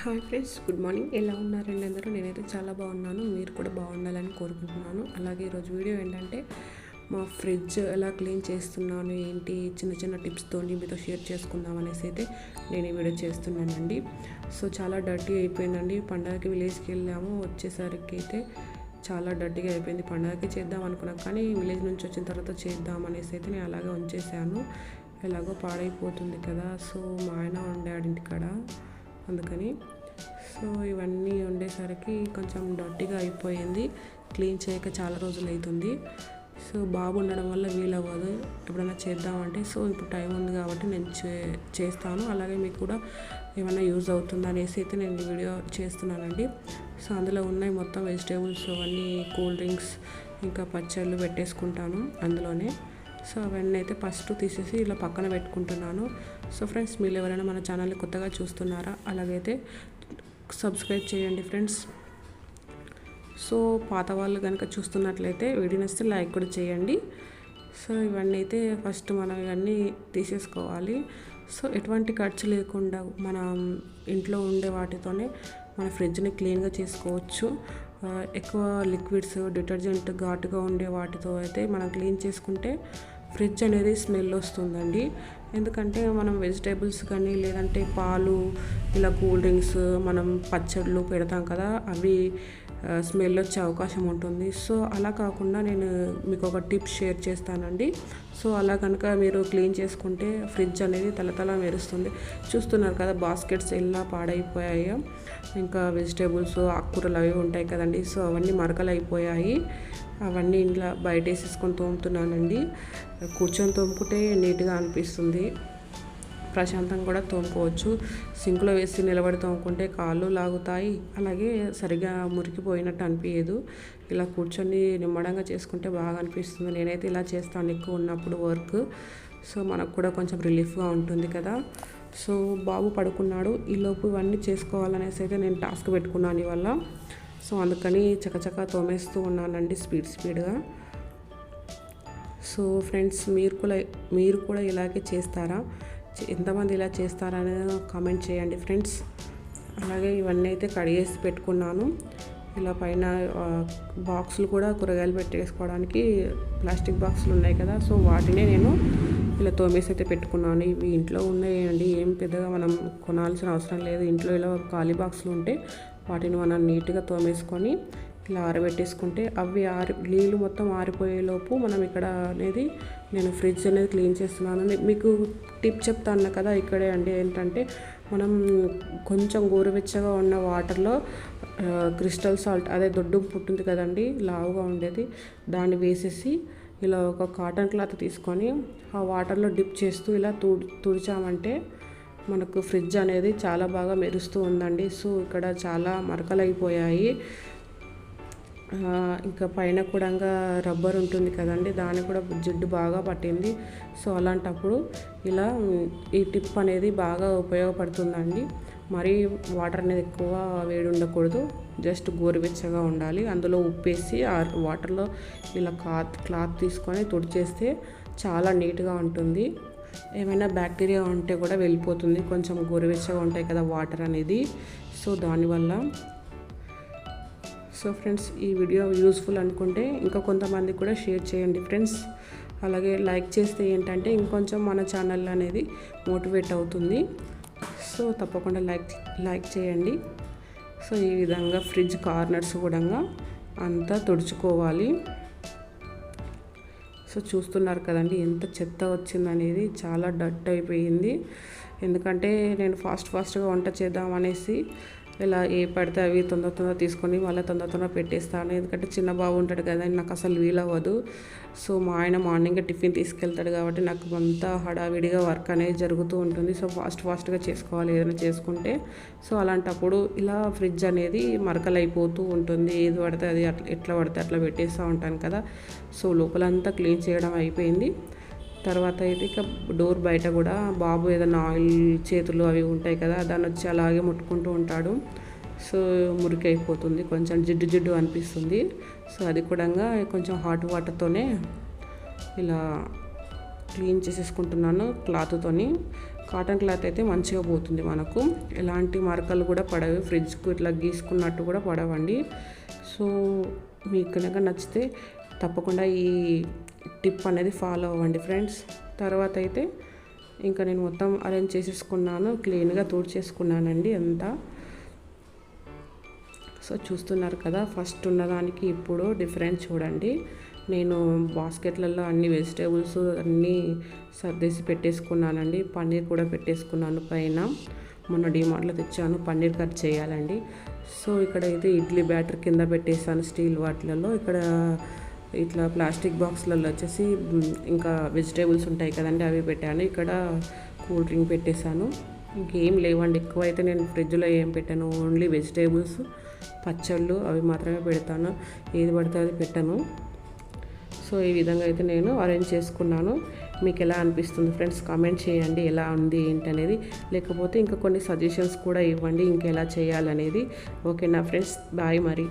Hi friends good morning. ఎలా ఉన్నారండి అందరూ? నేనైతే చాలా బాగున్నాను. మీరు కూడా బాగుండాలని కోరుకుంటున్నాను. అలాగే ఈరోజు వీడియో ఏంటంటే మా ఫ్రిడ్జ్ ఎలా క్లీన్ చేస్తున్నాను ఏంటి చిన్న చిన్న టిప్స్తో మీతో షేర్ చేసుకుందాం అనేసి అయితే నేను ఈ వీడియో చేస్తున్నానండి. సో చాలా డర్టీ అయిపోయిందండి. పండగకి విలేజ్కి వెళ్ళాము. వచ్చేసరికి అయితే చాలా డర్టీగా అయిపోయింది. పండగకి చేద్దాం అనుకున్నాను కానీ విలేజ్ నుంచి వచ్చిన తర్వాత చేద్దాం అనేసి అయితే నేను అలాగే ఉంచేసాను ఎలాగో పాడైపోతుంది కదా. సో మా ఆయన వండాడు ఇంటికాడ అందుకని. సో ఇవన్నీ ఉండేసరికి కొంచెం డర్టీగా అయిపోయింది. క్లీన్ చేయక చాలా రోజులు అవుతుంది సో బాబు ఉండడం వల్ల వీలవ్వదు. ఎప్పుడైనా చేద్దామంటే సో ఇప్పుడు టైం ఉంది కాబట్టి నేను చే చేస్తాను. అలాగే మీకు కూడా ఏమైనా యూజ్ అవుతుందా అనేసి అయితే నేను ఈ వీడియో చేస్తున్నానండి. సో అందులో ఉన్నాయి మొత్తం వెజిటేబుల్స్ అవన్నీ కూల్ డ్రింక్స్ ఇంకా పచ్చళ్ళు పెట్టేసుకుంటాను అందులోనే. సో అవన్నీ అయితే ఫస్ట్ తీసేసి ఇలా పక్కన పెట్టుకుంటున్నాను. సో ఫ్రెండ్స్ మీరు ఎవరైనా మన ఛానల్ని కొత్తగా చూస్తున్నారా అలాగైతే సబ్స్క్రైబ్ చేయండి ఫ్రెండ్స్. సో పాత వాళ్ళు కనుక చూస్తున్నట్లయితే వీడియో నచ్చితే లైక్ కూడా చేయండి. సో ఇవన్నీ అయితే ఫస్ట్ మనం ఇవన్నీ తీసేసుకోవాలి. సో ఎటువంటి ఖర్చు లేకుండా మనం ఇంట్లో ఉండే వాటితోనే మన ఫ్రిడ్జ్ని క్లీన్గా చేసుకోవచ్చు. ఎక్కువ లిక్విడ్స్ డిటర్జెంట్ ఘాటుగా ఉండే వాటితో అయితే మనం క్లీన్ చేసుకుంటే ఫ్రిడ్జ్ అనేది స్మెల్ వస్తుందండి. ఎందుకంటే మనం వెజిటేబుల్స్ కానీ లేదంటే పాలు ఇలా కూల్ డ్రింక్స్ మనం పచ్చళ్ళు పెడతాం కదా అవి స్మెల్ వచ్చే అవకాశం ఉంటుంది. సో అలా కాకుండా నేను మీకు ఒక టిప్ షేర్ చేస్తానండి. సో అలా కనుక మీరు క్లీన్ చేసుకుంటే ఫ్రిడ్జ్ అనేది తలతల మెరుస్తుంది. చూస్తున్నారు కదా బాస్కెట్స్ ఎలా పాడైపోయాయో. ఇంకా వెజిటేబుల్స్ ఆకుకూరలు అవి ఉంటాయి కదండి. సో అవన్నీ మరకలు అయిపోయాయి అవన్నీ ఇంట్లో బయట వేసేసుకొని తోముతున్నానండి. కూర్చొని తోముకుంటే నీట్గా అనిపిస్తుంది. ప్రశాంతంగా కూడా తోముకోవచ్చు. సింక్లో వేసి నిలబడి తోముకుంటే కాళ్ళు లాగుతాయి. అలాగే సరిగా మురికిపోయినట్టు అనిపించదు ఇలా కూర్చొని నిమ్మడంగా చేసుకుంటే బాగా అనిపిస్తుంది. నేనైతే ఇలా చేస్తాను ఎక్కువ ఉన్నప్పుడు వర్క్. సో మనకు కూడా కొంచెం రిలీఫ్గా ఉంటుంది కదా. సో బాబు పడుకున్నాడు. ఈలోపు ఇవన్నీ చేసుకోవాలనేసి అయితే నేను టాస్క్ పెట్టుకున్నాను ఇవల్ల సో అందుకని చకచకా తోమేస్తూ ఉన్నానండి స్పీడ్ స్పీడ్గా. సో ఫ్రెండ్స్ మీరు కూడా మీరు కూడా ఇలాగే చేస్తారా? ఎంతమంది ఇలా చేస్తారా అనేది కామెంట్ చేయండి ఫ్రెండ్స్. అలాగే ఇవన్నీ అయితే కడిగేసి పెట్టుకున్నాను. ఇలా పైన బాక్సులు కూడా కూరగాయలు పెట్టేసుకోవడానికి ప్లాస్టిక్ బాక్సులు ఉన్నాయి కదా సో వాటినే నేను ఇలా తోమేసి అయితే పెట్టుకున్నాను. ఇవి ఇంట్లో ఉన్నాయండి ఏం పెద్దగా మనం కొనాల్సిన అవసరం లేదు. ఇంట్లో ఇలా ఖాళీ బాక్సులు ఉంటే వాటిని మనం నీట్గా తోమేసుకొని ఇలా ఆరబెట్టేసుకుంటే అవి ఆరి నీళ్ళు మొత్తం ఆరిపోయేలోపు మనం ఇక్కడ అనేది నేను ఫ్రిడ్జ్ అనేది క్లీన్ చేస్తున్నాను. మీకు టిప్ చెప్తాను కదా ఇక్కడే అండి ఏంటంటే మనం కొంచెం గోరువెచ్చగా ఉన్న వాటర్లో క్రిస్టల్ సాల్ట్ అదే దొడ్డు పుట్టింది కదండి లావుగా ఉండేది దాన్ని వేసేసి ఇలా ఒక కాటన్ క్లాత్ తీసుకొని ఆ వాటర్లో డిప్ చేస్తూ ఇలా తుడి తుడిచామంటే మనకు ఫ్రిడ్జ్ అనేది చాలా బాగా మెరుస్తూ ఉందండి. సో ఇక్కడ చాలా మరకలైపోయాయి. ఇంకా పైన కూడా రబ్బర్ ఉంటుంది కదండి. దాన్ని కూడా జిడ్డు బాగా పట్టింది. సో అలాంటప్పుడు ఇలా ఈ టిప్ అనేది బాగా ఉపయోగపడుతుందండి. మరీ వాటర్ అనేది ఎక్కువ వేడి ఉండకూడదు. జస్ట్ గోరువెచ్చగా ఉండాలి. అందులో ఉప్పేసి ఆ వాటర్లో ఇలా క్లాత్ క్లాత్ తీసుకొని తుడిచేస్తే చాలా నీట్గా ఉంటుంది. ఏమైనా బ్యాక్టీరియా ఉంటే కూడా వెళ్ళిపోతుంది. కొంచెం గోరువెచ్చగా ఉంటాయి కదా వాటర్ అనేది. సో దానివల్ల. సో ఫ్రెండ్స్ ఈ వీడియో యూస్ఫుల్ అనుకుంటే ఇంకా కొంతమంది కూడా షేర్ చేయండి ఫ్రెండ్స్. అలాగే లైక్ చేస్తే ఏంటంటే ఇంకొంచెం మన ఛానల్ అనేది మోటివేట్ అవుతుంది. సో తప్పకుండా లైక్ లైక్ చేయండి. సో ఈ విధంగా ఫ్రిడ్జ్ కార్నర్స్ కూడా అంతా తుడుచుకోవాలి. సో చూస్తున్నారు కదండి ఎంత చెత్త వచ్చిందనేది చాలా డట్ అయిపోయింది. ఎందుకంటే నేను ఫాస్ట్ ఫాస్ట్గా వంట చేద్దాం అనేసి ఇలా ఏ పడితే అవి తొందర తొందర తీసుకొని మళ్ళీ తొందర తొందర పెట్టేస్తాను. ఎందుకంటే చిన్న బాబు ఉంటాడు కదా నాకు అసలు వీలవ్వదు. సో మా ఆయన మార్నింగ్ టిఫిన్ తీసుకెళ్తాడు కాబట్టి నాకు అంతా హడావిడిగా వర్క్ అనేది జరుగుతూ ఉంటుంది. సో ఫాస్ట్ ఫాస్ట్గా చేసుకోవాలి ఏదైనా చేసుకుంటే. సో అలాంటప్పుడు ఇలా ఫ్రిడ్జ్ అనేది మరకలు అయిపోతూ ఉంటుంది. ఏది పడితే అది అట్లా ఎట్లా పడితే అట్లా పెట్టేస్తూ ఉంటాను కదా. సో లోపలంతా క్లీన్ చేయడం అయిపోయింది. తర్వాత అయితే ఇక డోర్ బయట కూడా బాబు ఏదైనా ఆయిల్ చేతులు అవి ఉంటాయి కదా దాన్ని వచ్చి అలాగే ముట్టుకుంటూ ఉంటాడు. సో మురికి అయిపోతుంది కొంచెం జిడ్డు జిడ్డు అనిపిస్తుంది. సో అది కూడా కొంచెం హాట్ వాటర్తోనే ఇలా క్లీన్ చేసేసుకుంటున్నాను క్లాత్తోని కాటన్ క్లాత్ అయితే మంచిగా పోతుంది మనకు. ఎలాంటి మరకలు కూడా పడవు ఫ్రిడ్జ్కు ఇట్లా గీసుకున్నట్టు కూడా పడవండి. సో మీకు కనుక నచ్చితే తప్పకుండా ఈ టిప్ అనేది ఫాలో అవ్వండి ఫ్రెండ్స్. తర్వాత అయితే ఇంకా నేను మొత్తం అరేంజ్ చేసేసుకున్నాను క్లీన్గా చేసుకున్నానండి అంతా. సో చూస్తున్నారు కదా ఫస్ట్ ఉన్నదానికి ఇప్పుడు డిఫరెంట్ చూడండి. నేను బాస్కెట్లలో అన్ని వెజిటేబుల్స్ అన్నీ సర్దేసి పెట్టేసుకున్నానండి. పన్నీర్ కూడా పెట్టేసుకున్నాను పైన. మొన్న డిమార్ట్లో తెచ్చాను పన్నీర్ కట్ చేయాలండి. సో ఇక్కడ అయితే ఇడ్లీ బ్యాటర్ కింద పెట్టేసాను స్టీల్ వాటిలలో. ఇక్కడ ఇట్లా ప్లాస్టిక్ బాక్స్లలో వచ్చేసి ఇంకా వెజిటేబుల్స్ ఉంటాయి కదండి అవి పెట్టాను. ఇక్కడ కూల్ డ్రింక్ పెట్టేశాను. ఇంకేం లేవండి ఎక్కువ అయితే నేను ఫ్రిడ్జ్లో ఏం పెట్టాను ఓన్లీ వెజిటేబుల్స్ పచ్చళ్ళు అవి మాత్రమే పెడతాను. ఏది పడితే అది పెట్టాను. సో ఈ విధంగా అయితే నేను అరేంజ్ చేసుకున్నాను. మీకు ఎలా అనిపిస్తుంది ఫ్రెండ్స్? కామెంట్ చేయండి ఎలా ఉంది ఏంటి అనేది లేకపోతే ఇంకా కొన్ని సజెషన్స్ కూడా ఇవ్వండి ఇంకెలా చేయాలనేది. ఓకేనా ఫ్రెండ్స్? బాయ్ మరి.